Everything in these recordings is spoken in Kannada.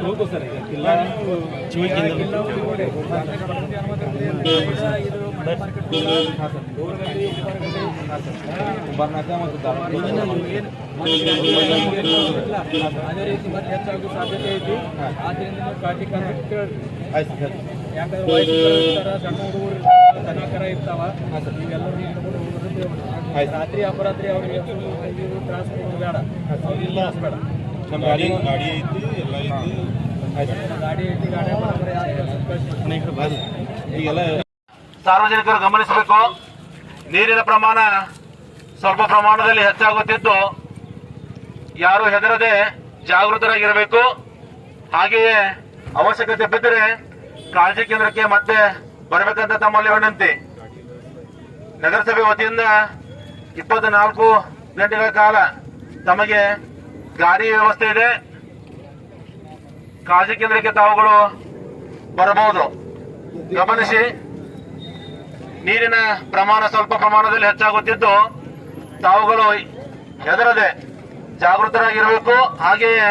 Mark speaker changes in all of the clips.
Speaker 1: ಹೋಗು ಸರ್ ಈಗ ಇಲ್ಲ ಕುಂಬಾರನಾಥ ಮತ್ತು
Speaker 2: ಅದೇ ರೀತಿ ಮತ್ತೆ ಹೆಚ್ಚಾಗುವ ಸಾಧ್ಯತೆ ಐತಿ ಆದ್ರಿಂದ ನೀವು ಕಾಳಜಿ ಕರ್ನಾಟಕ
Speaker 1: ಆಯ್ತು ಸರ್
Speaker 2: ಯಾಕಂದ್ರೆ ವಯಸ್ಸಿನವ್ರು ಇರ್ತಾರ ಸಣ್ಣ ಹುಡುಗರು ಇರ್ತಾವ ದನ ಕರ ಇರ್ತಾವ ಇವೆಲ್ಲರೂ ಹಿಡ್ಕೊಂಡು ಹೋಗೋದು
Speaker 1: ಆಯ್ತು.
Speaker 2: ರಾತ್ರಿ ಅಪರಾತ್ರಿ ಅವ್ರಿಗೆ ಇದು ಕೊಡೋದು ಬೇಡ. ಅವ್ರಿಗೆ ಬೇಡ.
Speaker 1: ನಮ್ಮ ಗಾಡಿ
Speaker 3: ಗಾಡಿ ಐತಿ ಎಲ್ಲ ಐತಿ.
Speaker 2: ಗಾಡಿ ಐತಿ ಗಾಡಿ
Speaker 1: ಈಗೆಲ್ಲ
Speaker 4: ಸಾರ್ವಜನಿಕರು ಗಮನಿಸಬೇಕು. ನೀರಿನ ಪ್ರಮಾಣ ಸ್ವಲ್ಪ ಪ್ರಮಾಣದಲ್ಲಿ ಹೆಚ್ಚಾಗುತ್ತಿದ್ದು ಯಾರು ಹೆದರದೆ ಜಾಗೃತರಾಗಿರಬೇಕು. ಹಾಗೆಯೇ ಅವಶ್ಯಕತೆ ಬಿದ್ದರೆ ಕಾಳಜಿ ಕೇಂದ್ರಕ್ಕೆ ಮತ್ತೆ ಬರಬೇಕಂತ ತಮ್ಮಲ್ಲಿ ವಿನಂತಿ. ನಗರಸಭೆ ವತಿಯಿಂದ ಇಪ್ಪತ್ನಾಲ್ಕು ಗಂಟೆಗಳ ಕಾಲ ತಮಗೆ ಗಾಡಿ ವ್ಯವಸ್ಥೆ ಇದೆ. ಕಾಳಜಿ ಕೇಂದ್ರಕ್ಕೆ ತಾವುಗಳು ಬರಬಹುದು. ಗಮನಿಸಿ, ನೀರಿನ ಪ್ರಮಾಣ ಸ್ವಲ್ಪ ಪ್ರಮಾಣದಲ್ಲಿ ಹೆಚ್ಚಾಗುತ್ತಿದ್ದು, ತಾವುಗಳು ಹೆದರದೆ ಜಾಗೃತರಾಗಿರಬೇಕು. ಹಾಗೆಯೇ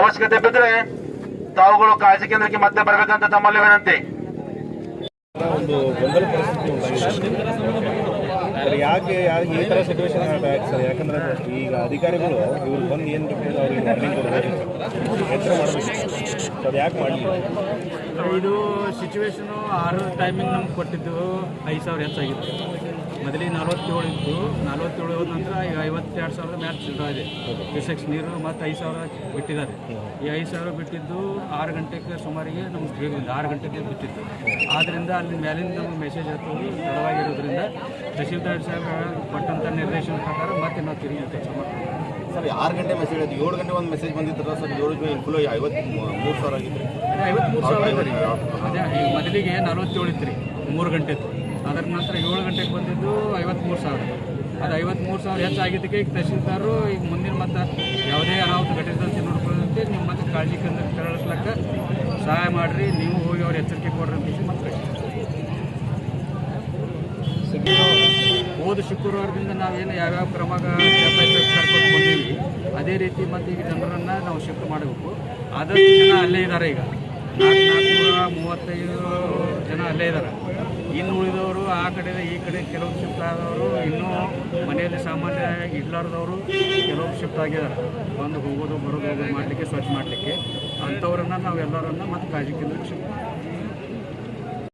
Speaker 4: ಅವಶ್ಯಕತೆ ಬಿದ್ದರೆ ತಾವುಗಳು ಕಾಳಜಿ ಕೇಂದ್ರಕ್ಕೆ ಮತ್ತೆ ಬರಬೇಕಂತ ತಮ್ಮಲ್ಲಿ ವಿನಂತಿ.
Speaker 3: ಸರ್, ಯಾಕೆ ಯಾಕೆ ಈ ಥರ ಸಿಚುವೇಶನ್ ಆಗುತ್ತೆ ಸರ್, ಯಾಕಂದ್ರೆ ಈಗ ಅಧಿಕಾರಿಗಳು ಇವ್ರು ಬಂದು ಏನು ಬೇಕು ಅವ್ರಿಗೆ ವಾರ್ನಿಂಗ್ ಎಚ್ಚರ ಮಾಡಬೇಕು. ಅದು ಯಾಕೆ ಮಾಡಲಿಲ್ಲ
Speaker 2: ಇದು ಸಿಚುವೇಶನು ಆರು ಟೈಮಿಂಗ್ ನಮ್ಗೆ ಕೊಟ್ಟಿದ್ದು ಐದು ಸಾವಿರ ಹೆಚ್ಚಾಗಿತ್ತು. ಮೊದಲಿಗೆ ನಲವತ್ತೇಳು ಇತ್ತು. ನಲವತ್ತೇಳು ಹೋದ ನಂತರ ಈಗ ಐವತ್ತೆರಡು ಸಾವಿರದ ಮ್ಯಾಚ್ ಸಿಗ್ತಾ ಇದೆ. ಕ್ಯೂಸೆಕ್ಸ್ ನೀರು ಮತ್ತು ಐದು ಸಾವಿರ ಬಿಟ್ಟಿದ್ದಾರೆ. ಈ ಐದು ಸಾವಿರ ಬಿಟ್ಟಿದ್ದು ಆರು ಗಂಟೆಗೆ ಸುಮಾರಿಗೆ ನಮ್ಗೆ ಬೇಕಿಲ್ಲ ಆರು ಗಂಟೆಗೆ ಬಿಟ್ಟಿತ್ತು. ಆದ್ದರಿಂದ ಅಲ್ಲಿ ಮೇಲಿಂದ ನಮಗೆ ಮೆಸೇಜ್ ಹತ್ತೋದು ತಡವಾಗಿರೋದ್ರಿಂದ ತಹಶೀಲ್ದಾರ್ ಸಾಹೇಬ್ ಕೊಟ್ಟಂಥ ನಿರ್ದೇಶನ ಪ್ರಕಾರ ಮತ್ತೆ ನಾವು ತಿರುಗಿ ಕೆಲಸ ಮಾಡ್ತೀವಿ.
Speaker 3: ಸರ್ ಆರು ಗಂಟೆ ಮೆಸೇಜ್ ಆಯ್ತು ಏಳು ಗಂಟೆ ಒಂದು ಮೆಸೇಜ್ ಬಂದಿದ್ದರ ಸರ್ ಏಳು ಇನ್ಫ್ಲೋ ಐವತ್ತು ಮೂರು ಸಾವಿರ ಆಗಿತ್ತು.
Speaker 2: ಐವತ್ತು ಮೂರು ಸಾವಿರ ಅದೇ ಈಗ ಮೊದಲಿಗೆ ನಲವತ್ತೇಳು ಇತ್ತು ರೀ. ಮೂರು ಗಂಟೆ ಇತ್ತು. ಅದರ ನಂತರ ಏಳು ಗಂಟೆಗೆ ಬಂದಿದ್ದು ಐವತ್ತ್ಮೂರು ಸಾವಿರ. ಅದು ಐವತ್ತ್ಮೂರು ಸಾವಿರ ಹೆಚ್ಚಾಗಿದ್ದಕ್ಕೆ ಈಗ ತಹಶೀಲ್ದಾರರು ಈಗ ಮುಂದಿನ ಮತ್ತು ಯಾವುದೇ ಅನಾಹುತ ಘಟಿಸಿದಂತೆ ನೋಡ್ಕೊಳ್ಳೋದಕ್ಕೆ ನಿಮ್ಮ ಮತ್ತೆ ಕಾಳಜಿ ಕಂದ ತೆರಳಿಸ್ಲಕ್ಕ ಸಹಾಯ ಮಾಡಿರಿ. ನೀವು ಹೋಗಿ ಅವ್ರು ಎಚ್ಚರಿಕೆ ಕೊಡ್ರಿ ಅಂತ ಮತ್ತೆ ಹೋದ ಶುಕ್ರವಾರದಿಂದ ನಾವೇನು ಯಾವ್ಯಾವ ಕ್ರಮ ಕರ್ಕೊಂಡು ಬಂದೀವಿ, ಅದೇ ರೀತಿ ಮತ್ತು ಈಗ ಜನರನ್ನು ನಾವು ಶಿಫ್ಟ್ ಮಾಡಬೇಕು. ಆದಷ್ಟು ಜನ ಅಲ್ಲೇ ಇದ್ದಾರೆ ಈಗ. ನಾಲ್ಕು ನಾಲ್ಕುನೂರ ಮೂವತ್ತೈದು ಜನ ಅಲ್ಲೇ ಇದ್ದಾರೆ ಇನ್ನು ಉಳಿದವರು ಆ ಕಡೆ ಈ ಕಡೆ ಕೆಲವು ಶಿಫ್ಟ್ ಆದವರು, ಇನ್ನೂ ಮನೆಯಲ್ಲಿ ಸಾಮಾನ್ಯ ಇಡ್ಲಾರ್ದವರು ಕೆಲವು ಶಿಫ್ಟ್ ಆಗಿದ್ದಾರೆ ಬಂದು ಹೋಗೋದು, ಬರೋದು ಹೋಗೋದು ಮಾಡಲಿಕ್ಕೆ ಸ್ವಚ್ಛ ಮಾಡಲಿಕ್ಕೆ. ಅಂಥವ್ರನ್ನ ನಾವೆಲ್ಲರನ್ನ ಮತ್ತು ಕಾಳಜಿ ಕೇಂದ್ರಕ್ಕೆ ಶಿಫ್ಟ್